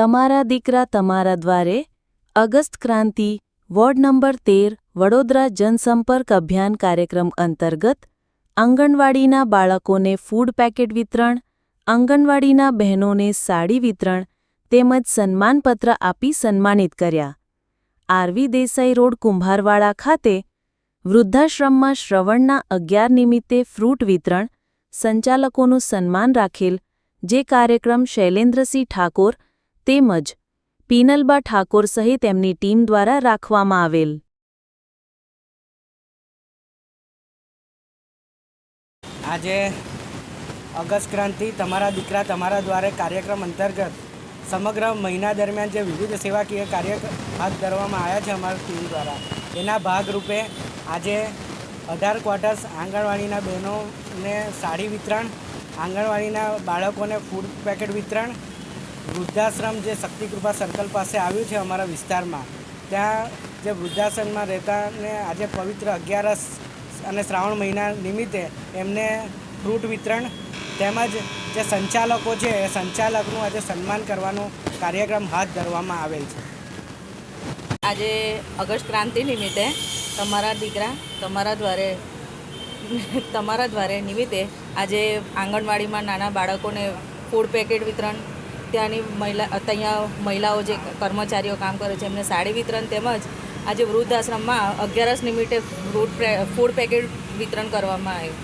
તમારા દીકરા તમારા દ્વારે અગસ્ત ક્રાંતિ, વોર્ડ નંબર તેર, વડોદરા જનસંપર્ક અભિયાન કાર્યક્રમ અંતર્ગત આંગણવાડીના બાળકોને ફૂડ પેકેટ વિતરણ, આંગણવાડીના બહેનોને સાડી વિતરણ તેમજ સન્માનપત્ર આપી સન્માનિત કર્યા. આરવી દેસાઈ રોડ, કુંભારવાડા ખાતે વૃદ્ધાશ્રમમાં શ્રવણના અગિયાર નિમિત્તે ફ્રૂટ વિતરણ, સંચાલકોનું સન્માન રાખેલ, જે કાર્યક્રમ શૈલેન્દ્રસિંહ ઠાકોર તેમજ પીનલબા ઠાકોર સહિત એમની ટીમ દ્વારા રાખવામાં આવેલ. આજે અગસ્ત ક્રાંતિ તમારા દીકરા તમારા દ્વારે કાર્યક્રમ અંતર્ગત સમગ્ર મહિના દરમિયાન જે વિવિધ સેવાકીય કાર્ય હાથ ધરવામાં આવ્યા છે અમારી ટીમ દ્વારા. એના ભાગરૂપે આજે અઢાર ક્વાર્ટર્સ આંગણવાડીના બહેનોને સાડી વિતરણ, આંગણવાડીના બાળકોને ફૂડ પેકેટ વિતરણ વૃદ્ધાશ્રમ જે શક્તિકૃપા સર્કલ પાસે આવ્યું છે અમારા વિસ્તારમાં, ત્યાં જે વૃદ્ધાશ્રમમાં રહેતાને આજે પવિત્ર અગિયારસ અને શ્રાવણ મહિના નિમિત્તે એમને ફ્રૂટ વિતરણ તેમજ જે સંચાલકો છે, એ સંચાલકનું આજે સન્માન કરવાનો કાર્યક્રમ હાથ ધરવામાં આવેલ છે. આજે ઓગસ્ટ ક્રાંતિ નિમિત્તે તમારા દીકરા તમારા દ્વારે તમારા દ્વારે નિમિત્તે આજે આંગણવાડીમાં નાના બાળકોને ફૂડ પેકેટ વિતરણ ત્યાંની મહિલા ત્યાં મહિલાઓ જે કર્મચારીઓ કામ કરે છે, એમને સાડી વિતરણ તેમજ આજે વૃદ્ધાશ્રમમાં અગિયારસ નિમિત્તે ફૂડ પેકેટ વિતરણ કરવામાં આવ્યું.